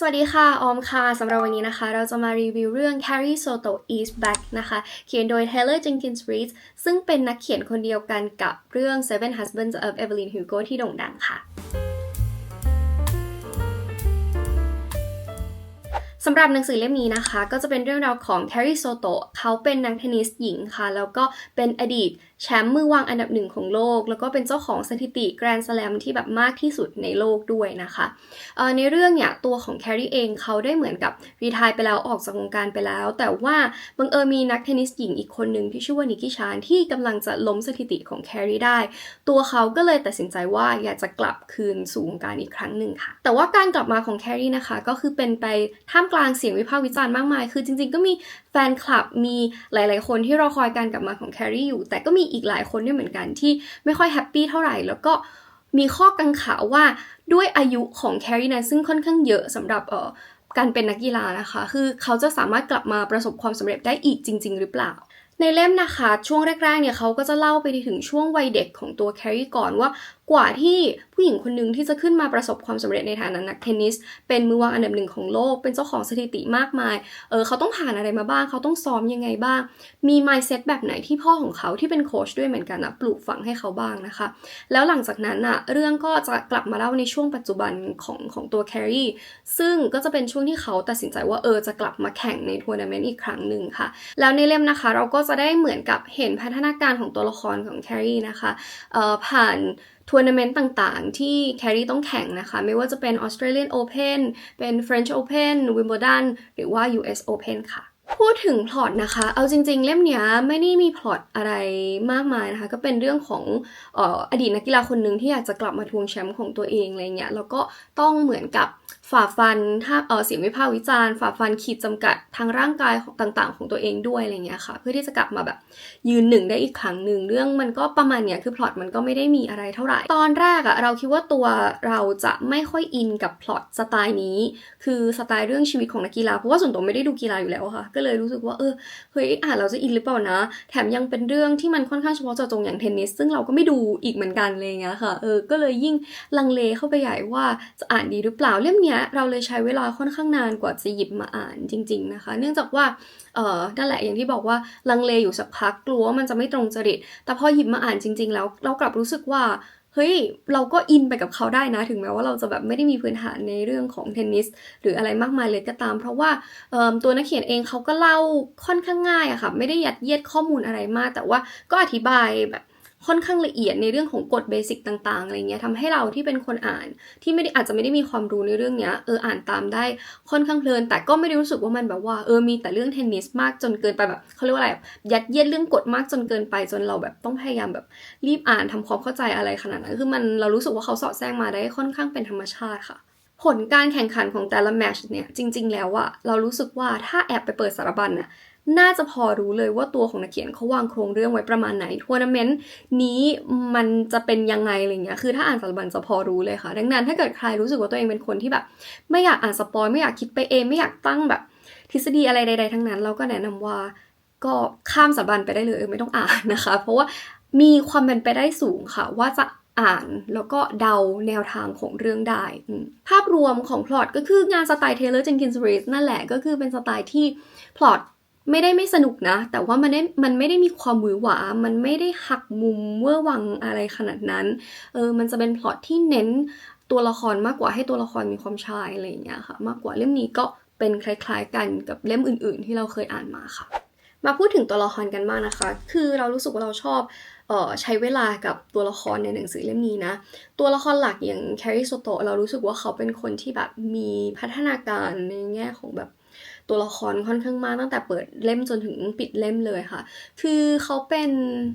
สวัสดีค่ะ ออมค่ะ สำหรับวันนี้นะคะ เราจะมารีวิวเรื่อง Carrie Soto is Back นะคะ เขียนโดย Taylor Jenkins Reid ซึ่งเป็นนักเขียนคนเดียวกันกับเรื่อง Seven Husbands of Evelyn Hugo ที่โด่งดังค่ะสำหรับหนังสือเล่มนี้นะคะ ก็จะเป็นเรื่องราวของ Carrie Soto เขาเป็นนักเทนนิสหญิงค่ะ แล้วก็เป็นอดีตแชมป์มือวางอันดับหนึ่งของโลก แล้วก็เป็นเจ้าของสถิติแกรนด์สแลมที่แบบมากที่สุดในโลกด้วยนะคะในเรื่องเนี่ยตัวของแครีเองเขาได้เหมือนกับรีทายไปแล้วออกจากวงการไปแล้ว แต่ว่าบังเอิญมีนักเทนนิสหญิงอีกคนหนึ่งที่ชื่อว่านิกิชานที่กำลังจะล้มสถิติของแครีได้ ตัวเขาก็เลยตัดสินใจว่าอยากจะกลับคืนสู่วงการอีกครั้งหนึ่งค่ะ แต่ว่าการกลับมาของแครีนะคะ ก็คือเป็นไปท่ามกลางเสียงวิพากษ์วิจารณ์มากมาย คือจริงๆ ก็มีแฟนคลับมีหลาย ๆ คนที่รอคอยการกลับมาของแครีอยู่ แต่ก็มีอีกหลายคนด้วยเหมือนกันที่ไม่ค่อยแฮปปี้เท่าไหร่ แล้วก็มีข้อกังขาว่าด้วยอายุของแครีนั้นซึ่งค่อนข้างเยอะสำหรับเอ่อการเป็นนักกีฬานะคะ คือเขาจะสามารถกลับมาประสบความสำเร็จได้อีกจริง ๆ หรือเปล่า ในเล่มนะคะ ช่วงแรกๆเนี่ยเขาก็จะเล่าไปถึงช่วงวัยเด็กของตัวแครีก่อนว่า กว่าที่ผู้หญิงคนหนึ่งที่จะขึ้นมาประสบความสำเร็จในฐานะนักเทนนิส เป็นมือวางอันดับหนึ่งของโลก เป็นเจ้าของสถิติมากมาย เออเขาต้องผ่านอะไรมาบ้าง เขาต้องซ้อมยังไงบ้าง มี mindset แบบไหนที่พ่อของเขาที่เป็นโค้ชด้วยเหมือนกันนะปลูกฝังให้เขาบ้างนะคะ แล้วหลังจากนั้นอะเรื่องก็จะกลับมาเล่าในช่วงปัจจุบันของของตัวแครีซึ่งก็จะเป็นช่วงที่เขาตัดสินใจว่าเออจะกลับมาแข่งในทัวร์นาเมนต์อีกครั้งหนึ่งค่ะ แล้วในเล่มนะคะเราก็จะได้เหมือนกับเห็นพัฒนาการของตัวละครของแครีนะคะ เอ่อผ่าน ทัวร์นาเมนต์ต่างๆ ที่แครีต้องแข่งนะคะ ไม่ว่าจะเป็น Australian Open เป็น French Open Wimbledon หรือว่า US Open ค่ะพูดถึงพล็อตนะคะ เอาจริง ๆ เล่มนี้ไม่ได้มีพล็อตอะไรมากมายนะคะ ก็เป็นเรื่องของออดีตนักกีฬาคนหนึ่งที่อยากจะกลับมาทวงแชมป์ของตัวเองอะไรเงี้ย แล้วก็ต้องเหมือนกับ ฝ่าฟันถ้าเออเสียงวิพากษ์วิจารณ์ฝ่าฟันขีดจำกัดทางร่างกายต่างๆ ของตัวเองด้วยอะไรเงี้ยค่ะ เพื่อที่จะกลับมาแบบยืนหนึ่งได้อีกครั้งหนึ่งเรื่องมันก็ประมาณเนี้ยคือพล็อตมันก็ไม่ได้มีอะไรเท่าไหร่ ตอนแรกอะเราคิดว่าตัวเราจะไม่ค่อยอินกับพล็อตสไตล์นี้ คือสไตล์เรื่องชีวิตของนักกีฬาเพราะว่าส่วนตัวไม่ได้ดูกีฬาอยู่แล้วค่ะ ก็เลยรู้สึกว่าเออเฮ้ยอ่านเราจะอินหรือเปล่านะ แถมยังเป็นเรื่องที่มันค่อนข้างเฉพาะเจาะจงอย่างเทนนิสซึ่งเราก็ไม่ดูอีกเหมือนกันเลยเงี้ยค่ะเออก็เลยยิ่งลังเลเข้าไปใหญ่ว่าจะอ่านดีหรือเปล่าเล่มเนี้ยเราเลยใช้เวลาค่อนข้างนานกว่าจะหยิบมาอ่านจริง ๆนะคะ เนื่องจากว่าเออนั่นแหละอย่างที่บอกว่าลังเลอยู่สักพักกลัวว่ามันจะไม่ตรงจริต แต่พอหยิบมาอ่านจริง ๆ แล้วเรากลับรู้สึกว่าเฮ้ยเราก็อินไปกับเขาได้นะถึงแม้ว่าเราจะแบบไม่ได้มีพื้นฐานในเรื่องของเทนนิสหรืออะไรมากมายเลยก็ตาม เพราะว่าตัวนักเขียนเองเขาก็เล่าค่อนข้างง่ายอะค่ะไม่ได้ยัดเยียดข้อมูลอะไรมาก แต่ว่าก็อธิบายแบบ ค่อนข้างละเอียดในเรื่องของกฎเบสิกต่างๆอะไรเงี้ยทำให้เราที่เป็นคนอ่านที่ไม่ได้อาจจะไม่ได้มีความรู้ในเรื่องเนี้ยเอออ่านตามได้ค่อนข้างเพลิน แต่ก็ไม่ได้รู้สึกว่ามันแบบว่าเออมีแต่เรื่องเทนนิสมากจนเกินไปแบบเขาเรียกว่าอะไรยัดเยียดเรื่องกฎมากจนเกินไป จนเราแบบต้องพยายามแบบรีบอ่านทำความเข้าใจอะไรขนาดนั้นคือมันเรารู้สึกว่าเขาสอดแทรกมาได้ค่อนข้างเป็นธรรมชาติค่ะผลการแข่งขันของแต่ละแมชเนี่ยจริง ๆ แล้วอะเรารู้สึกว่าถ้าแอบไปเปิดสารบัญอะ น่าจะพอรู้เลยว่าตัวของนักเขียนเขาวางโครงเรื่องไว้ประมาณไหนทัวร์นาเมนต์นี้มันจะเป็นยังไงอะไรเงี้ยคือถ้าอ่านสารบัญจะพอรู้เลยค่ะ ดังนั้นถ้าเกิดใครรู้สึกว่าตัวเองเป็นคนที่แบบ ไม่อยากอ่านสปอยไม่อยากคิดไปเองไม่อยากตั้งแบบ ทฤษฎีอะไรใด ๆ ทั้งนั้น เราก็แนะนำว่าก็ข้ามสารบัญไปได้เลยไม่ต้องอ่านนะคะ เพราะว่ามีความเป็นไปได้สูงค่ะ ว่าจะอ่านแล้วก็เดาแนวทางของเรื่องได้ ภาพรวมของพล็อตก็คืองานสไตล์เทเลอร์เจนกินส์รีสนั่นแหละก็คือเป็นสไตล์ที่พล็อต ไม่ได้ไม่สนุกนะ แต่ว่ามันได้มันไม่ได้มีความหวือหวา มันไม่ได้หักมุมเวอร์วังอะไรขนาดนั้น เออ มันจะเป็นพล็อตที่เน้นตัวละครมากกว่าให้ตัวละครมีความชายอะไรอย่างเงี้ยค่ะ มากกว่าเล่มนี้ก็เป็นคล้าย ๆ กันกับเล่มอื่น ๆ ที่เราเคยอ่านมาค่ะ มาพูดถึงตัวละครกันบ้างนะคะ คือเรารู้สึกว่าเราชอบออใช้เวลากับตัวละครในหนังสือเล่มนี้นะ ตัวละครหลักอย่างแคริโซโตเรารู้สึกว่าเขาเป็นคนที่แบบมีพัฒนาการในแง่ของแบบ ตัวละครค่อนข้างมากตั้งแต่เปิดเล่มจนถึงปิดเล่มเลยค่ะ คือเขาเป็น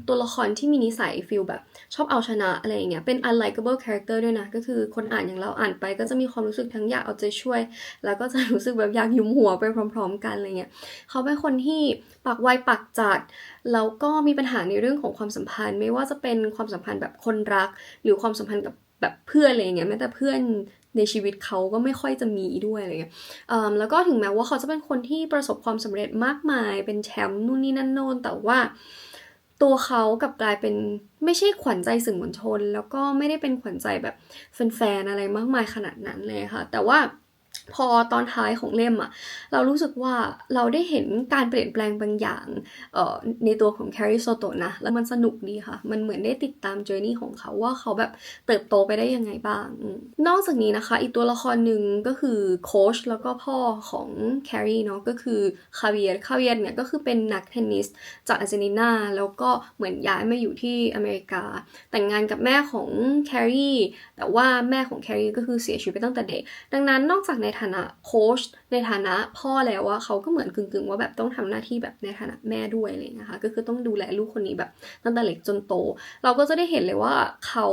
ตัวละครที่มีนิสัยฟิลแบบ ชอบเอาชนะอะไรอย่างเงี้ย เป็น unlikable character ด้วยนะ ก็คือคนอ่านอย่างเราอ่านไปก็จะมีความรู้สึกทั้งอยากเอาใจช่วย แล้วก็จะรู้สึกแบบอยากยุมหัวไปพร้อม ๆ กันอะไรเงี้ย เขาเป็นคนที่ปากไวปากจัด แล้วก็มีปัญหาในเรื่องของความสัมพันธ์ ไม่ว่าจะเป็นความสัมพันธ์แบบคนรัก หรือความสัมพันธ์กับแบบเพื่อนอะไรเงี้ยแม้แต่เพื่อน ในชีวิตเขาก็ไม่ค่อยจะมีด้วยอะไรเงี้ยแล้วก็ถึงแม้ว่าเขาจะเป็นคนที่ประสบความสำเร็จมากมาย เป็นแชมป์นู่นนี่นั่นโน่น แต่ว่าตัวเขากับกลายเป็นไม่ใช่ขวัญใจสื่อมวลชน แล้วก็ไม่ได้เป็นขวัญใจแบบแฟนๆอะไรมากมายขนาดนั้นเลยค่ะ แต่ว่า พอตอนท้ายของเล่มอะเรารู้สึกว่าเราได้เห็นการเปลี่ยนแปลงบางอย่างเออในตัวของแคริโซโตนะ แล้วมันสนุกดีค่ะ มันเหมือนได้ติดตามเจอร์นี่ของเขาว่าเขาแบบเติบโตไปได้ยังไงบ้าง นอกจากนี้นะคะ อีกตัวละครหนึ่งก็คือโค้ชแล้วก็พ่อของแครีเนาะก็คือคาเวียร์คาเวียร์เนี่ยก็คือเป็นนักเทนนิสจากอาร์เจนตินาแล้วก็เหมือนย้ายมาอยู่ที่อเมริกา แต่งงานกับแม่ของแครีแต่ว่าแม่ของแครีก็คือเสียชีวิตไปตั้งแต่เด็กดังนั้นนอกจากในฐานะโค้ชในฐานะพ่อแล้วว่าเขาก็เหมือนกึ่งๆ ว่าแบบต้องทำหน้าที่แบบในฐานะแม่ด้วยเลยนะคะ ก็คือต้องดูแลลูกคนนี้แบบตั้งแต่เล็กจนโต เราก็จะได้เห็นเลยว่าเขา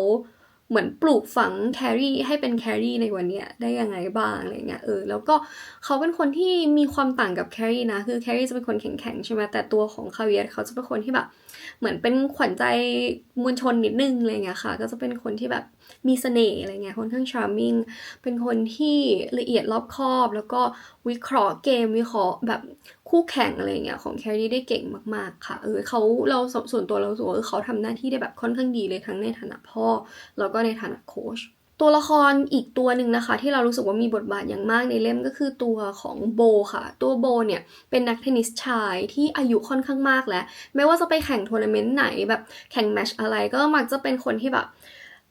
เหมือนปลูกฝังแครี่ให้เป็นแครี่ในวันเนี้ยได้ยังไงบ้างอะไรเงี้ยเออแล้วก็เขาเป็นคนที่มีความต่างกับแครี่นะคือแครี่จะเป็นคนแข็งๆใช่ไหมแต่ตัวของคาเวียร์เขาจะเป็นคนที่แบบ เหมือนเป็นขวัญใจมวลชนนิดนึงอะไรเงี้ยค่ะ ก็จะเป็นคนที่แบบ มีเสน่ห์อะไรเงี้ยค่อนข้างชาร์มมิ่งเป็นคนที่ละเอียดรอบคอบ แล้วก็วิเคราะห์เกมวิเคราะห์แบบคู่แข่งอะไรเงี้ยของแครีได้เก่งมากๆค่ะเออเขาเราส่วนตัวเราสูว่าเขาทำหน้าที่ได้แบบค่อนข้างดีเลยทั้งในฐานะพ่อ แล้วก็ในฐานะโค้ชตัวละครอีกตัวหนึ่งนะคะ ที่เรารู้สึกว่ามีบทบาทอย่างมากในเล่มก็คือตัวของโบค่ะ ตัวโบเนี่ยเป็นนักเทนนิสชายที่อายุค่อนข้างมากแล้ว ไม่ว่าจะไปแข่งทัวร์นาเมนต์ไหนแบบแข่งแมชอะไรก็มักจะเป็นคนที่แบบ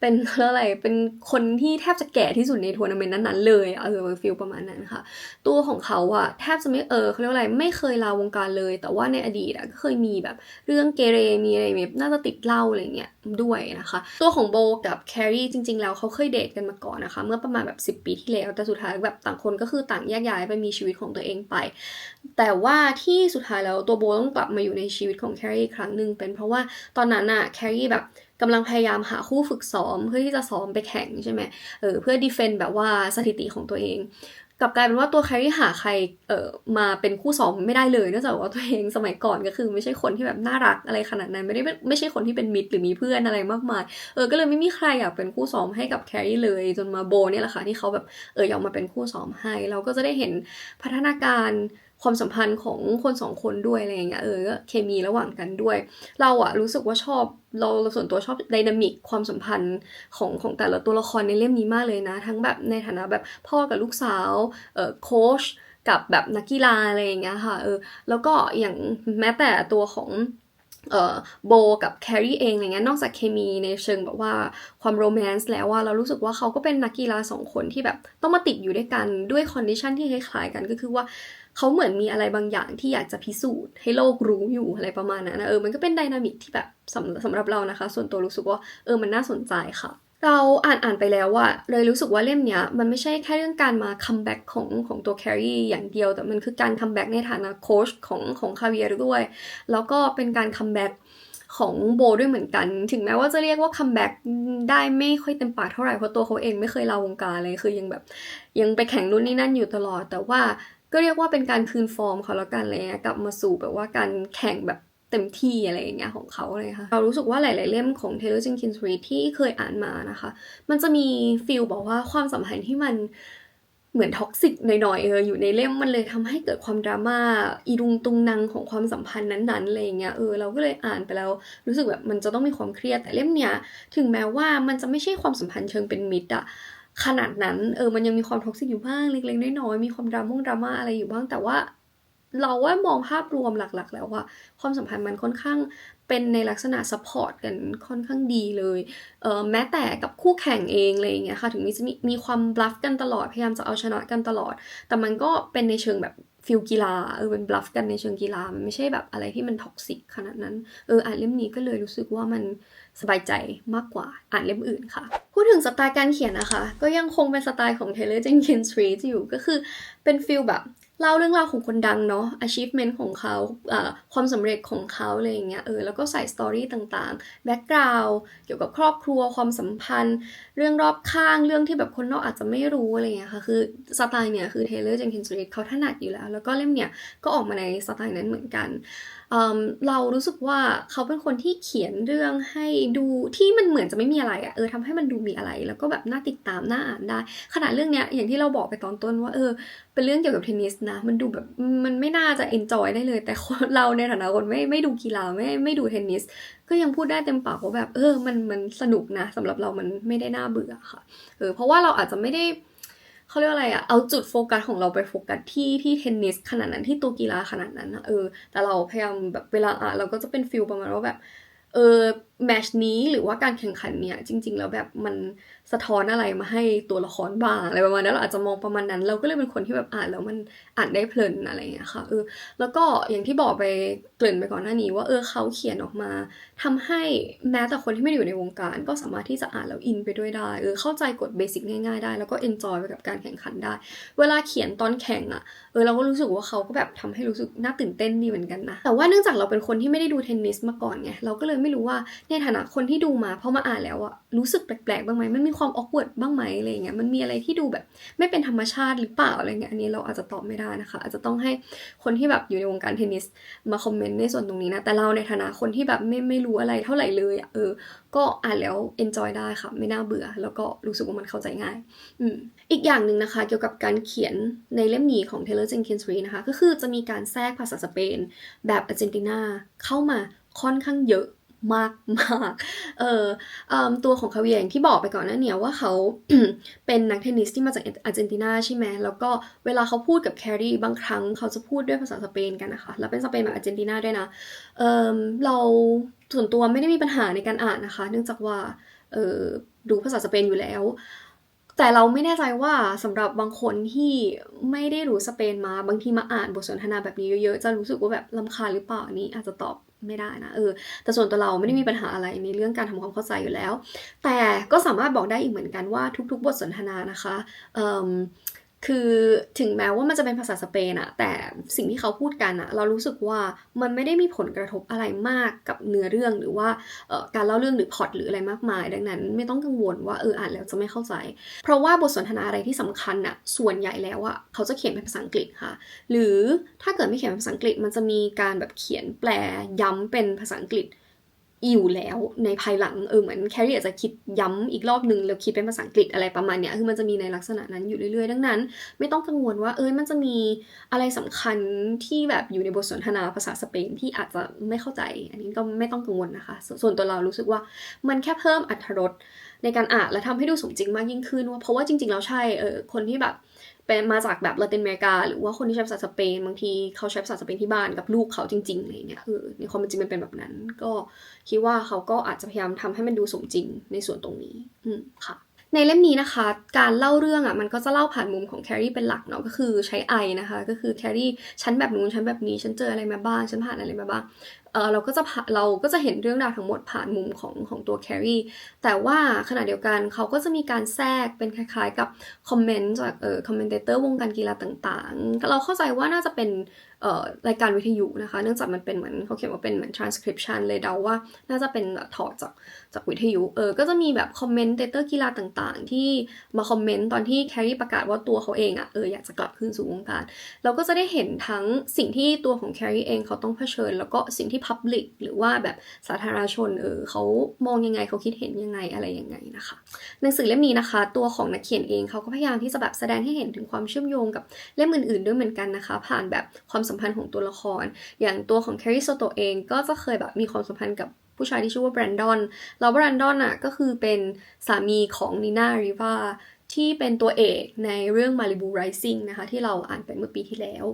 เป็นอะไรเป็นคนที่แทบจะแก่ที่สุดในทัวร์นาเมนต์นั้นๆเลยเออฟิลประมาณนั้นค่ะ ตัวของเขาอะแทบจะไม่เออเขาเรียกอะไรไม่เคยลาวงการเลย แต่ว่าในอดีตอะก็เคยมีแบบเรื่องเกเรมีอะไรแบบน่าจะติดเหล้าอะไรเงี้ยด้วยนะคะ ตัวของโบกับแครีจริง ๆ แล้วเขาเคยเดทกันมาก่อนนะคะ เมื่อประมาณแบบ 10 ปีที่แล้วแต่สุดท้ายแบบต่างคนก็คือต่างแยกย้ายไปมีชีวิตของตัวเองไป แต่ว่าที่สุดท้ายแล้วตัวโบต้องกลับมาอยู่ในชีวิตของแครีครั้งหนึ่งเป็นเพราะว่าตอนนั้นอะแครีแบบ กำลังพยายามหาคู่ฝึกซ้อมเพื่อที่จะซ้อมไปแข่งใช่ไหมเออเพื่อดีเฟนต์แบบว่าสถิติของตัวเองกลับกลายเป็นว่าตัวแครี่หาใครเอ่อมาเป็นคู่ซ้อมไม่ได้เลยเนื่องจากว่าตัวเองสมัยก่อนก็คือไม่ใช่คนที่แบบน่ารักอะไรขนาดนั้นไม่ได้ไม่ใช่คนที่เป็นมิตรหรือมีเพื่อนอะไรมากมายเออก็เลยไม่มีใครอยากเป็นคู่ซ้อมให้กับแครี่เลยจนมาโบเนี่ยแหละค่ะที่เขาแบบเอออยอมมาเป็นคู่ซ้อมให้ เราก็จะได้เห็นพัฒนาการ ความสัมพันธ์ของคนสองคนด้วยอะไรอย่างเงี้ยเออก็เคมีระหว่างกันด้วย เราอะรู้สึกว่าชอบเราส่วนตัวชอบไดนามิกความสัมพันธ์ของของแต่ละตัวละครในเล่มนี้มากเลยนะ ทั้งแบบในฐานะแบบพ่อกับลูกสาวเออโค้ชกับแบบนักกีฬาอะไรอย่างเงี้ยค่ะเออแล้วก็อย่างแม้แต่ตัวของเอ่อโบกับแครีเองอะไรเงี้ยนอกจากเคมีในเชิงแบบว่าความโรแมนต์แล้วว่าเรารู้สึกว่าเขาก็เป็นนักกีฬาสองคนที่แบบต้องมาติดอยู่ด้วยกันด้วยคอนดิชันที่คล้ายๆกันก็คือว่า เขาเหมือนมีอะไรบางอย่างที่อยากจะพิสูจน์ให้โลกรู้อยู่อะไรประมาณนั้นนะเออมันก็เป็นดินามิกที่แบบสำสำหรับเรานะคะ ส่วนตัวรู้สึกว่าเออมันน่าสนใจค่ะเราอ่านอ่านไปแล้วอะเลยรู้สึกว่าเล่มเนี้ย มันไม่ใช่แค่เรื่องการมาคัมแบ็กของของตัวแครีอย่างเดียว แต่มันคือการคัมแบ็กในฐานะโค้ชของของคาเวียร์ด้วย แล้วก็เป็นการคัมแบ็กของโบด้วยเหมือนกัน ถึงแม้ว่าจะเรียกว่าคัมแบ็กได้ไม่ค่อยเต็มปากเท่าไหร่เพราะตัวเขาเองไม่เคยลาวงการเลยคือยังแบบ ยังไปแข่งรุ่นนี้นั่นอยู่ตลอด แต่ว่า ก็เรียกว่าเป็นการคืนฟอร์มเขาแล้วกันเลยกลับมาสู่แบบว่าการแข่งแบบเต็มที่อะไรอย่างเงี้ยของเขาเลยค่ะ เรารู้สึกว่าหลาย ๆ เล่มของ Taylor Jenkins Reid ที่เคยอ่านมานะคะ มันจะมีฟีลบอกว่าความสัมพันธ์ที่มันเหมือนท็อกซิกหน่อย ๆ เอออยู่ในเล่มมันเลยทำให้เกิดความดราม่าอีรุงตุงนางของความสัมพันธ์นั้นๆอะไรเงี้ยเออเราก็เลยอ่านไปแล้วรู้สึกแบบมันจะต้องมีความเครียดแต่เล่มเนี้ยถึงแม้ว่ามันจะไม่ใช่ความสัมพันธ์เชิงเป็นมิตรอะ ขนาดนั้นเออมันยังมีความท็อกซิกอยู่บ้างเล็กๆน้อยๆมีความดราม่งดราม่าอะไรอยู่บ้าง แต่ว่าเราว่ามองภาพรวมหลักๆ แล้วว่าความสัมพันธ์มันค่อนข้างเป็นในลักษณะซัพพอร์ตกันค่อนข้างดีเลยเออแม้แต่กับคู่แข่งเองอะไรอย่างเงี้ยค่ะ ถึงมีจะมีมีความบลัฟกันตลอด พยายามจะเอาชนะกันตลอด แต่มันก็เป็นในเชิงแบบฟิลกีฬาเออเป็นบลัฟกันในเชิงกีฬามันไม่ใช่แบบอะไรที่มันท็อกซิกขนาดนั้นเอออ่านเล่มนี้ก็เลยรู้สึกว่ามัน สบายใจมากกว่าอ่านเล่มอื่นค่ะ พูดถึงสไตล์การเขียนนะคะ ก็ยังคงเป็นสไตล์ของ Taylor Jenkins Reid อยู่ก็คือเป็นฟิลแบบเล่าเรื่องราวของคนดังเนาะ achievement ของเขา ความสำเร็จของเขาอะไรอย่างเงี้ย เออ แล้วก็ใส่สตอรี่ต่างๆ background เกี่ยวกับครอบครัว ความสัมพันธ์ เรื่องรอบข้างเรื่องที่แบบคนนอกอาจจะไม่รู้อะไรเงี้ยค่ะคือสไตล์เนี่ยคือ Taylor Jenkins Reid เขาถนัดอยู่แล้ว แล้วก็เล่มเนี่ยก็ออกมาในสไตล์นั้นเหมือนกันเรารู้สึกว่าเขาเป็นคนที่เขียนเรื่องให้ดูที่มันเหมือนจะไม่มีอะไรอะเออทำให้มันดูมีอะไร แล้วก็แบบน่าติดตามน่าอ่านได้ ขนาดเรื่องเนี้ยอย่างที่เราบอกไปตอนต้นว่าเออ เป็นเรื่องเกี่ยวกับเทนนิสนะ มันดูแบบมันไม่น่าจะเอนจอยได้เลย แต่เราในฐานะคนไม่ไม่ดูกีฬาไม่ไม่ดูเทนนิส ก็ยังพูดได้เต็มปากว่าแบบ เออ มันมันสนุกนะสำหรับเรามันไม่ได้น่าเบื่อค่ะเออเพราะว่าเราอาจจะไม่ได้เขาเรียกว่าอะไรอะเอาจุดโฟกัสของเราไปโฟกัสที่ที่เทนนิสขนาดนั้นที่ตัวกีฬาขนาดนั้นนะเออ แต่เราพยายามแบบเวลาอะเราก็จะเป็นฟิลประมาณว่าแบบ เออ แมชนี้หรือว่าการแข่งขันเนี่ยจริง ๆ แล้วแบบมันสะท้อนอะไรมาให้ตัวละครบ้างอะไรประมาณนั้นเราอาจจะมองประมาณนั้น เราก็เลยเป็นคนที่แบบอ่านแล้วมันอ่านได้เพลินอะไรอย่างเงี้ยค่ะเออแล้วก็อย่างที่บอกไปเกริ่นไปก่อนหน้านี้ว่าเออเขาเขียนออกมาทำให้แม้แต่คนที่ไม่ได้อยู่ในวงการ ก็สามารถที่จะอ่านแล้วอินไปด้วยได้เออเข้าใจกฎเบสิกง่ายๆได้ แล้วก็เอนจอยไปกับการแข่งขันได้ เวลาเขียนตอนแข่งอะ่ะเออเราก็รู้สึกว่าเขาก็แบบทำให้รู้สึกน่าตื่นเต้นดีเหมือนกันนะแต่ว่าเนื่องจากเราเป็นคนที่ไม่ได้ดูเทนนิสมาก่อนไงเราก็เลยไม่รู้ว่าในฐานะคนที่ดูมาพอมาอ่านแล้วอะรู้สึกแปลกๆบ้างไหมมันมีความออกเวิร์ดบ้างไหมอะไรเงี้ยมันมีอะไรที่ดูแบบ ไม่เป็นธรรมชาติหรือเปล่าอะไรเงี้ยอันนี้เราอาจจะตอบไม่ได้นะคะ อาจจะต้องให้คนที่แบบอยู่ในวงการเทนนิสมาคอมเมนต์ในส่วนตรงนี้นะแต่เราในฐานะคนที่แบบไม่ไม่รู้อะไรเท่าไหร่เลยอะเออ ก็อ่านแล้ว enjoy ได้ค่ะ ไม่น่าเบื่อ แล้วก็รู้สึกว่ามันเข้าใจง่ายอืมอีกอย่างหนึ่งนะคะ เกี่ยวกับการเขียนในเล่มนี้ของ Taylor Jenkins Reid นะคะ ก็คือจะมีการแทรกภาษาสเปนแบบอาร์เจนตินาเข้ามาค่อนข้างเยอะ มากมากเออเออตัวของคาเวียอย่างที่บอกไปก่อนหน้าเนี่ยว่าเขาเป็นนักเทนนิสที่มาจากอาร์เจนตินาใช่ไหมแล้วก็เวลาเขาพูดกับแครีบางครั้งเขาจะพูดด้วยภาษาสเปนกันนะคะ แล้วเป็นสเปนแบบอาร์เจนตินาด้วยนะเออเราส่วนตัวไม่ได้มีปัญหาในการอ่านนะคะ เนื่องจากว่าเออดูภาษาสเปนอยู่แล้ว แต่เราไม่แน่ใจว่าสำหรับบางคนที่ไม่ได้รู้สเปนมา บางทีมาอ่านบทสนทนาแบบนี้เยอะๆ จะรู้สึกว่าแบบลำคาญหรือเปล่านี้อาจจะตอบ ไม่ได้นะเออแต่ส่วนตัวเราไม่ได้มีปัญหาอะไรในเรื่องการทำความเข้าใจอยู่แล้ว แต่ก็สามารถบอกได้อีกเหมือนกันว่าทุก ๆ บทสนทนานะคะเอ่อ คือถึงแม้ว่ามันจะเป็นภาษาสเปนอะแต่สิ่งที่เขาพูดกันอะเรารู้สึกว่ามันไม่ได้มีผลกระทบอะไรมากกับเนื้อเรื่องหรือว่าการเล่าเรื่องหรือพอดหรืออะไรมากมาย ดังนั้น ไม่ต้องกังวลว่าเอออ่านแล้วจะไม่เข้าใจ เพราะว่าบทสนทนาอะไรที่สำคัญอะส่วนใหญ่แล้วอะเขาจะเขียนเป็นภาษาอังกฤษค่ะ หรือถ้าเกิดไม่เขียนเป็นภาษาอังกฤษมันจะมีการแบบเขียนแปลย้ำเป็นภาษาอังกฤษ อยู่แล้วในภายหลังเออเหมือนแครีอาจจะคิดย้ำอีกรอบหนึ่งแล้วคิดเป็นภาษาอังกฤษอะไรประมาณเนี้ยคือมันจะมีในลักษณะนั้นอยู่เรื่อยๆ ดังนั้น ไม่ต้องกังวลว่าเออมันจะมีอะไรสำคัญที่แบบอยู่ในบทสนทนาภาษาสเปนที่อาจจะไม่เข้าใจ อันนี้ก็ไม่ต้องกังวลนะคะ ส่วนตัวเรารู้สึกว่ามันแค่เพิ่มอรรถรสในการอ่านและทำให้ดูสมจริงมากยิ่งขึ้นว่าเพราะว่าจริงๆแล้วใช่เออคนที่แบบ เป็นมาจากแบบลาตินอเมริกา หรือว่าคนที่ใช้ภาษาสเปนบางทีเขาใช้ภาษาสเปนที่บ้านกับลูกเขาจริงๆอะไรเงี้ยคือในความเป็นจริงมันเป็นแบบนั้น ก็คิดว่าเขาก็อาจจะพยายามทำให้มันดูสมจริงในส่วนตรงนี้ อืมค่ะในเล่มนี้นะคะ การเล่าเรื่องอะมันก็จะเล่าผ่านมุมของแครี่เป็นหลักเนาะก็คือใช้ไอนะคะ ก็คือแครี่ฉันแบบนู้นฉันแบบนี้ฉันเจออะไรมาบ้างฉันผ่านอะไรมาบ้าง เออเราก็จะเราก็จะเห็นเรื่องราวทั้งหมดผ่านมุมของของตัวแครีแต่ว่าขณะเดียวกันเขาก็จะมีการแทรกเป็นคล้ายๆกับคอมเมนต์จากเออคอมเมนเตอร์วงการกีฬาต่างๆ เราเข้าใจว่าน่าจะเป็น รายการวิทยุนะคะ เนื่องจากมันเป็นเหมือนเขาเขียนว่าเป็นเหมือน transcription เลยเดาว่า น่าจะเป็นถอดจากจากวิทยุ เออ ก็จะมีแบบคอมเมนเตอร์กีฬาต่างๆ ที่มาคอมเมนต์ตอนที่แครีประกาศว่าตัวเขาเองอะ่ะ เออ อยากจะกลับคืนสู่วงการ เราก็จะได้เห็นทั้งสิ่งที่ตัวของแครีเองเขาต้องเผชิญ แล้วก็สิ่งที่ Public หรือว่าแบบสาธารณชน เออเขามองยังไงเขาคิดเห็นยังไงอะไรยังไงนะคะ หนังสือเล่มนี้นะคะ ตัวของนักเขียนเองเขาก็พยายามที่จะแบบแสดงให้เห็นถึงความเชื่อมโยงกับเล่มอื่นๆ ด้วยเหมือนกันนะคะ ผ่านแบบความสัมพันธ์ของตัวละคร อย่างตัวของแคริโซโตเองก็จะเคยแบบมีความสัมพันธ์กับผู้ชายที่ชื่อว่าแบรนดอนแล้วแบรนดอนอะก็คือเป็นสามีของนีน่าริวาที่เป็นตัวเอกในเรื่อง Malibu Rising นะคะที่เราอ่านไปเมื่อปีที่แล้ว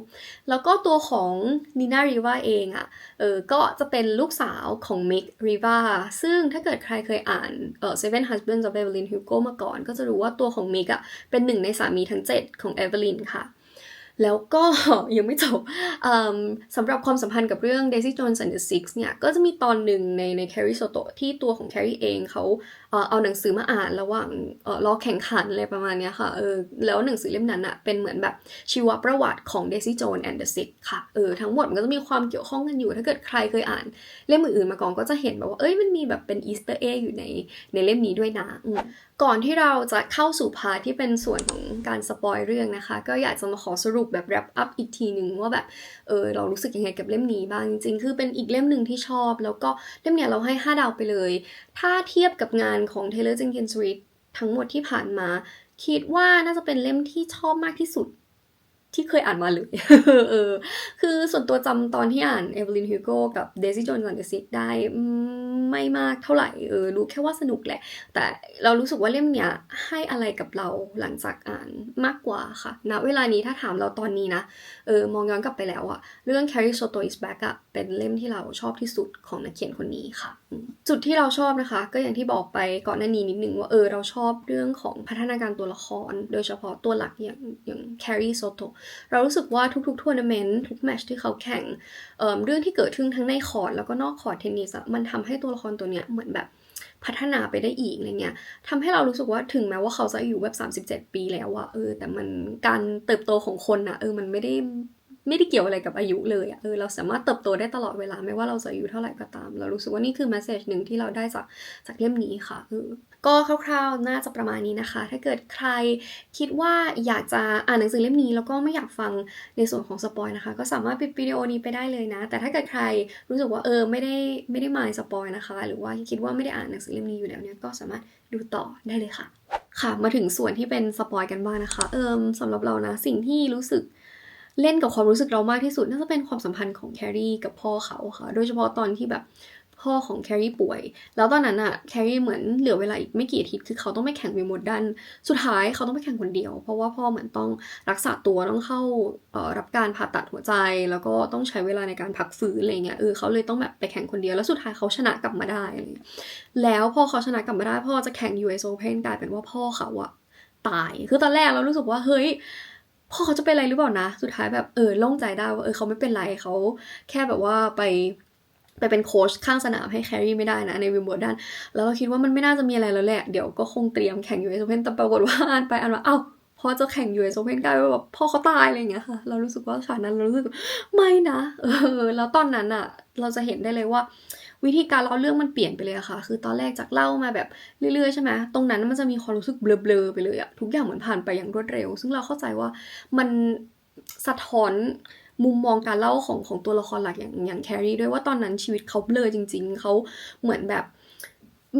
แล้วก็ตัวของนีน่าริวาเองอะ่ะเออก็จะเป็นลูกสาวของมิกริวาซึ่งถ้าเกิดใครเคยอ่านเออ Seven Husbands of Evelyn Hugo มาก่อน ก็จะรู้ว่าตัวของมิกอะ่ะเป็นหนึ่งในสามีทั้ง 7 ของเอเวลินค่ะ แล้วก็ยังไม่จบสำหรับความสัมพันธ์กับเรื่อง Daisy Jones and the Six เนี่ย ก็จะมีตอนหนึ่งในใน Carrie Soto ที่ตัวของ Carrie เองเขา เอาหนังสือมาอ่านระหว่างรอแข่งขันอะไรประมาณนี้ค่ะเออแล้วหนังสือเล่มนั้นอะเป็นเหมือนแบบชีวประวัติของ Daisy Jones and the Six ค่ะเออทั้งหมดมันก็จะมีความเกี่ยวข้องกันอยู่ ถ้าเกิดใครเคยอ่านเล่มอื่นๆมาก่อนก็จะเห็นแบบว่าเอ้ยมันมีแบบเป็นอีสเตอร์เออยู่ในในเล่มนี้ด้วยนะก่อนที่เราจะเข้าสู่พาร์ทที่เป็นส่วนของการสปอยเรื่องนะคะ ก็อยากจะมาขอสรุปแบบแรปอัพอีกทีหนึ่งว่าแบบเออเรารู้สึกยังไงกับเล่มนี้บ้างจริงๆ คือเป็นอีกเล่มหนึ่งที่ชอบ แล้วก็เล่มเนี้ยเราให้ 5 ดาวไปเลย ถ้าเทียบกับงานของ Taylor Jenkins Reid ทั้งหมดที่ผ่านมา คิดว่าน่าจะเป็นเล่มที่ชอบมากที่สุด ที่เคยอ่านมาเลยเออ คือส่วนตัวจำตอนที่อ่านเอเวลินฮิวโกกับเดซี่โจนสันเดซิกได้ไม่มากเท่าไหร่เออรู้แค่ว่าสนุกแหละ แต่เรารู้สึกว่าเล่มเนี้ยให้อะไรกับเราหลังจากอ่านมากกว่าค่ะณเวลานี้ถ้าถามเราตอนนี้นะ เออ มองย้อนกลับไปแล้วอะเรื่อง Carrie Soto is Back อะเป็นเล่มที่เราชอบที่สุดของนักเขียนคนนี้ค่ะ จุดที่เราชอบนะคะ ก็อย่างที่บอกไปก่อนหน้านี้นิดนึงว่าเออเราชอบเรื่องของพัฒนาการตัวละคร โดยเฉพาะตัวหลักอย่างอย่าง Carrie Soto เรารู้สึกว่าทุกๆทัวร์นาเมนต์ทุกแมชที่เขาแข่งเเรื่องที่เกิดขึ้นทั้งในคอร์ดแล้วก็นอกคอร์ดเทนนิสอะมันทำให้ตัวละครตัวเนี้ยเหมือนแบบพัฒนาไปได้อีกอะไรเงี้ยทำให้เรารู้สึกว่าถึงแม้ว่าเขาจะอายุแบบ37 ปีแล้วอะเออ แต่มันการเติบโตของคนอะเออมันไม่ได้ไม่ได้เกี่ยวอะไรกับอายุเลยอะเออเราสามารถเติบโตได้ตลอดเวลาไม่ว่าเราจะอายุเท่าไหร่ก็ตาม เรารู้สึกว่านี่คือแมสเซจหนึ่งที่เราได้จากจากเล่มนี้ค่ะเออ ก็คร่าวๆ น่าจะประมาณนี้นะคะ ถ้าเกิดใครคิดว่าอยากจะอ่านหนังสือเล่มนี้ แล้วก็ไม่อยากฟังในส่วนของสปอยนะคะ ก็สามารถปิดวิดีโอนี้ไปได้เลยนะ แต่ถ้าเกิดใครรู้สึกว่าเออไม่ได้ไม่ได้มายสปอยนะคะ หรือว่าคิดว่าไม่ได้อ่านหนังสือเล่มนี้อยู่แล้วเนี่ยก็สามารถดูต่อได้เลยค่ะ ค่ะ มาถึงส่วนที่เป็นสปอยกันบ้างนะคะ เอิมสำหรับเรานะสิ่งที่รู้สึกเล่นกับความรู้สึกเรามากที่สุด น่าจะเป็นความสัมพันธ์ของแครรี่กับพ่อเขาค่ะ โดยเฉพาะตอนที่แบบ พ่อของแครรี่ป่วย แล้วตอนนั้นอะแครรี่เหมือนเหลือเวลาอีกไม่กี่อาทิตย์คือเขาต้องไปแข่งวิมบดัน สุดท้ายเขาต้องไปแข่งคนเดียว เพราะว่าพ่อเหมือนต้องรักษาตัวต้องเข้ารับการผ่าตัดหัวใจ แล้วก็ต้องใช้เวลาในการพักฟื้นอะไรเงี้ยเออเขาเลยต้องแบบไปแข่งคนเดียวแล้วสุดท้ายเขาชนะกลับมาได้อะไรแล้วพอเขาชนะกลับมาได้พ่อจะแข่ง US Open กลายเป็นว่าพ่อเขาอะตาย คือตอนแรกเรารู้สึกว่าเฮ้ยพ่อเขาจะเป็นอะไรหรือเปล่านะ สุดท้ายแบบเออโล่งใจได้ว่าเออเขาไม่เป็นไรเขาแค่แบบว่าไป ไปเป็นโค้ชข้างสนามให้แครี่ไม่ได้นะในวิมเบิลดันแล้วเราคิดว่ามันไม่น่าจะมีอะไรแล้วแหละ เดี๋ยวก็คงเตรียมแข่งยูเอสโอเพนแต่ปรากฏว่าอ่านไปอ่านมาเอ้าพอจะแข่งยูเอสโอเพนกลายเป็นแบบพ่อเขาตายอะไรอย่างเงี้ยค่ะ เรารู้สึกว่าฉากนั้นเรารู้สึกไม่นะเออแล้วตอนนั้นอะเราจะเห็นได้เลยว่า วิธีการเล่าเรื่องมันเปลี่ยนไปเลยอะค่ะ คือตอนแรกจากเล่ามาแบบเรื่อยๆใช่ไหมตรงนั้นมันจะมีความรู้สึกเบลอๆไปเลยอะทุกอย่างเหมือนผ่านไปอย่างรวดเร็ว ซึ่งเราเข้าใจว่ามันสะท้อน มุมมองการเล่าของของตัวละครหลักอย่างอย่างแครีด้วยว่าตอนนั้นชีวิตเขาเบลอจริง ๆเขาเหมือนแบบ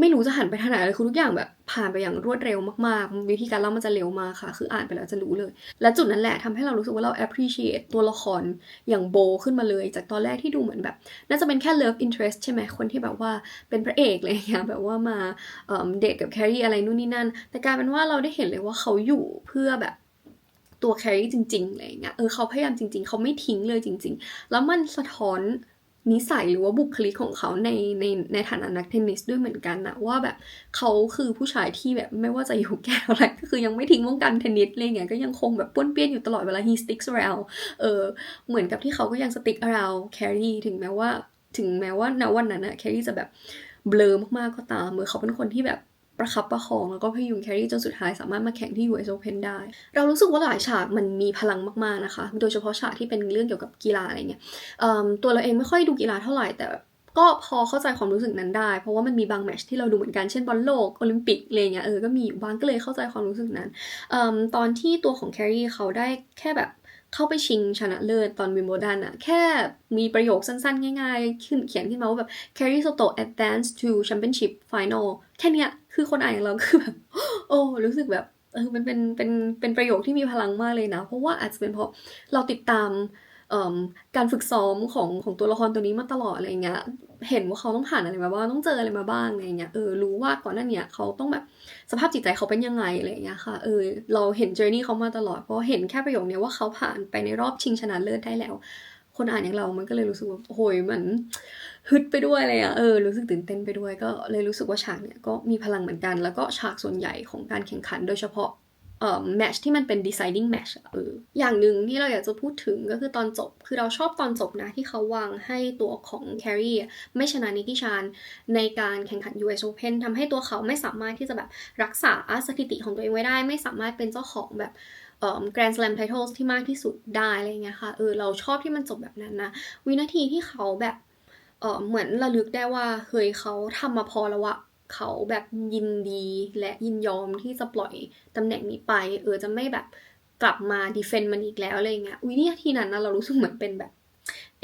ไม่รู้จะหันไปทางไหนเลยคือทุกอย่างแบบผ่านไปอย่างรวดเร็วมากๆ วิธีการเล่ามันจะเร็วมากค่ะ คืออ่านไปแล้วจะรู้เลย และจุดนั้นแหละทำให้เรารู้สึกว่าเรา appreciate ตัวละครอย่างโบขึ้นมาเลย จากตอนแรกที่ดูเหมือนแบบ น่าจะเป็นแค่ love interest ใช่ไหมคนที่แบบว่าเป็นพระเอกอะไรอย่างเงี้ยแบบว่ามาเดทกับแครีอะไรนู่นนี่นั่น แต่กลายเป็นว่าเราได้เห็นเลยว่าเขาอยู่เพื่อแบบ ตัวแครี่จริงๆอะไรเงี้ยเออเขาพยายามจริง ๆ เขาไม่ทิ้งเลยจริง ๆ แล้วมันสะท้อนนิสัยหรือว่าบุคลิกของเขาในในในฐานะนักเทนนิสด้วยเหมือนกันนะว่าแบบเขาคือผู้ชายที่แบบไม่ว่าจะอยู่แก่อะไรก็คือยังไม่ทิ้งวงการเทนนิสอะไรเงี้ยก็ยังคงแบบป้วนเปี้ยนอยู่ตลอดเวลา he sticks around เออเหมือนกับที่เขาก็ยัง stick around แครี่ถึงแม้ว่า ถึงแม้ว่าณวันนั้นนะแครี่จะแบบเบลอมากๆก็ตามเมื่อเขาเป็นคนที่แบบ ประคับประคอง แล้วก็พยุงแครี่จนสุดท้ายสามารถมาแข่งที่ US Open ได้ เรารู้สึกว่าหลายฉากมันมีพลังมากๆนะคะ โดยเฉพาะฉากที่เป็นเรื่องเกี่ยวกับกีฬาอะไรเงี้ยตัวเราเองไม่ค่อยดูกีฬาเท่าไหร่แต่ก็พอเข้าใจความรู้สึกนั้นได้ เพราะว่ามันมีบางแมชที่เราดูเหมือนกัน เช่นบอลโลก โอลิมปิกอะไรเงี้ยเออ ก็มีบางก็เลยเข้าใจความรู้สึกนั้นอตอนที่ตัวของแครี่เขาได้แค่แบบเข้าไปชิงชนะเลิศตอนวิมเบิลดันอะแค่มีประโยคสั้นๆ ง่ายๆ ขึ้นเขียนขึ้นมาว่าแบบ Carrie Soto advance to championship final แค่เนี้ย คือคนอ่านอย่างเราคือแบบ โอ้รู้สึกแบบเออมันเป็นเป็นเป็นประโยคที่มีพลังมากเลยนะ เพราะว่าอาจจะเป็นเพราะเราติดตามการฝึกซ้อมของของตัวละครตัวนี้มาตลอดอะไรเงี้ย เห็นว่าเขาต้องผ่านอะไรมาบ้าง ต้องเจออะไรมาบ้างอะไรเงี้ย เออ รู้ว่าก่อนหน้าเนี้ยเขาต้องแบบสภาพจิตใจเขาเป็นยังไงอะไรเงี้ยค่ะ เออ เราเห็นเจอร์นี่เขามาตลอด เพราะเห็นแค่ประโยคนี้ว่าเขาผ่านไปในรอบชิงชนะเลิศได้แล้ว คนอ่านอย่างเรา มันก็เลยรู้สึกว่าโอ้ยมัน ฮึดไปด้วยอะไรอะเออรู้สึกตื่นเต้นไปด้วย ก็เลยรู้สึกว่าฉากเนี่ยก็มีพลังเหมือนกัน แล้วก็ฉากส่วนใหญ่ของการแข่งขันโดยเฉพาะเอ่อแมชที่มันเป็น deciding match เอออย่างหนึ่งที่เราอยากจะพูดถึงก็คือตอนจบ คือเราชอบตอนจบนะที่เขาวางให้ตัวของแครีไม่ชนะนิกิชานในการแข่งขัน US Open ทำให้ตัวเขาไม่สามารถที่จะแบบรักษาสถิติของตัวเองไว้ได้ ไม่สามารถเป็นเจ้าของแบบเอ่อ Grand Slam titles ที่มากที่สุดได้อะไรเงี้ยค่ะ เออเราชอบที่มันจบแบบนั้นนะ วินาทีที่เขาแบบ เออเหมือนระลึกได้ว่าเฮ้ยเขาทำมาพอแล้วอะเขาแบบยินดีและยินยอมที่จะปล่อยตำแหน่งนี้ไป เออจะไม่แบบกลับมาดีเฟนต์มันอีกแล้วอะไรเงี้ยวินาทีนั้นนะเรารู้สึกเหมือนเป็นแบบ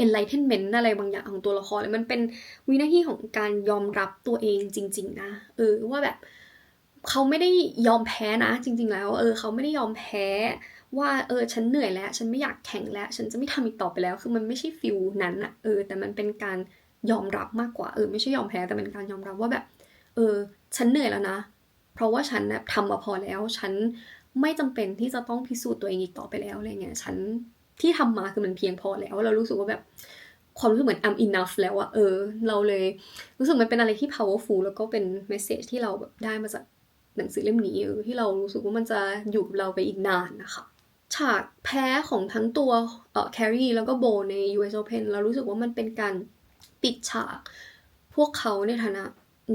enlightenment อะไรบางอย่างของตัวละครเลยมันเป็นวินาทีของการยอมรับตัวเองจริง ๆ นะ เออว่าแบบเขาไม่ได้ยอมแพ้นะ จริง ๆ แล้ว เออเขาไม่ได้ยอมแพ้ ว่าเออฉันเหนื่อยแล้ว ฉันไม่อยากแข่งแล้ว ฉันจะไม่ทำอีกต่อไปแล้ว คือมันไม่ใช่ฟิลนั้นอะเออ แต่มันเป็นการ ยอมรับมากกว่าเออไม่ใช่ยอมแพ้แต่เป็นการยอมรับว่าแบบ เออ ฉันเหนื่อยแล้วนะ เพราะว่าฉันนะทำมาพอแล้ว ฉันไม่จำเป็นที่จะต้องพิสูจน์ตัวเองอีกต่อไปแล้วอะไรเงี้ยฉันที่ทำมาคือมันเพียงพอแล้วเรารู้สึกว่าแบบความรู้สึกเหมือน I'm enough แล้วอะเออ เราเลยรู้สึกมันเป็นอะไรที่ powerful แล้วก็เป็น message ที่เราแบบได้มาจากหนังสือเล่มนี้เออที่เรารู้สึกว่ามันจะอยู่กับเราไปอีกนานนะคะ ฉากแพ้ของทั้งตัวเอ่อแครีแล้วก็โบใน US Open เรารู้สึกว่ามันเป็นการ ปิดฉาก พวกเขาในฐานะ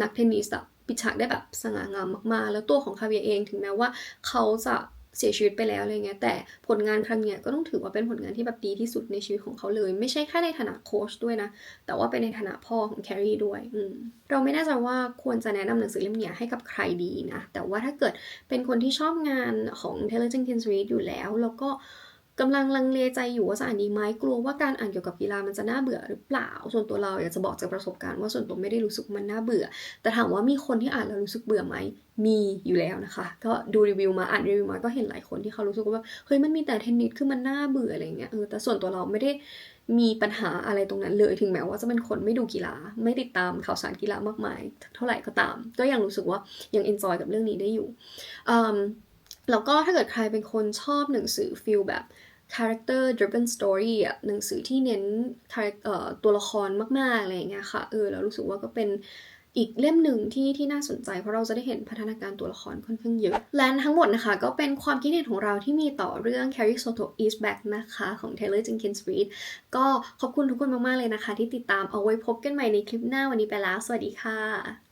นักเทนนิสอะปิดฉากได้แบบสง่างามมากๆ แล้วตัวของคาเวียเองถึงแม้ว่าเขาจะเสียชีวิตไปแล้วอะไรเงี้ยแต่ผลงานครั้งเนี้ยก็ต้องถือว่าเป็นผลงานที่แบบดีที่สุดในชีวิตของเขาเลย ไม่ใช่แค่ในฐานะโค้ชด้วยนะ แต่ว่าเป็นในฐานะพ่อของแครีด้วยอืมเราไม่แน่ใจว่าควรจะแนะนำหนังสือเล่มเนี้ยให้กับใครดีนะ แต่ว่าถ้าเกิดเป็นคนที่ชอบงานของ Taylor Jenkins Reid อยู่แล้ว แล้วก็ กำลังลังเลใจอยู่ว่าจะอ่านดีไหมกลัวว่าการอ่านเกี่ยวกับกีฬามันจะน่าเบื่อหรือเปล่า ส่วนตัวเราอยากจะบอกจากประสบการณ์ว่าส่วนตัวไม่ได้รู้สึกมันน่าเบื่อ แต่ถามว่ามีคนที่อ่านแล้วรู้สึกเบื่อไหมมีอยู่แล้วนะคะ ก็ดูรีวิวมาอ่านรีวิวมาก็เห็นหลายคนที่เขารู้สึกว่าเฮ้ยมันมีแต่เทนนิสคือมันน่าเบื่ออะไรเงี้ยเออแต่ส่วนตัวเราไม่ได้มีปัญหาอะไรตรงนั้นเลยถึงแม้ว่าจะเป็นคนไม่ดูกีฬา ไม่ติดตามข่าวสารกีฬามากมาย เท่าไหร่ก็ตาม ก็ยังรู้สึกว่ายังเอนจอยกับเรื่องนี้ได้อยู่อืมแล้วก็ถ้าเกิดใครเป็นคนชอบหนังสือฟิลแบบ character driven story อะหนังสือที่เน้นตัวละครมากๆอะไรอย่างเงี้ยค่ะเออเรารู้สึกว่าก็เป็นอีกเล่มหนึ่งที่ที่น่าสนใจเพราะเราจะได้เห็นพัฒนาการตัวละครค่อนข้างเยอะ และทั้งหมดนะคะ ก็เป็นความคิดเห็นของเราที่มีต่อเรื่อง Carrie Soto is back นะคะ ของ Taylor Jenkins Reid ก็ขอบคุณทุกคนมาก ๆ เลยนะคะ ที่ติดตามเอาไว้พบกันใหม่ในคลิปหน้าวันนี้ไปแล้ว สวัสดีค่ะ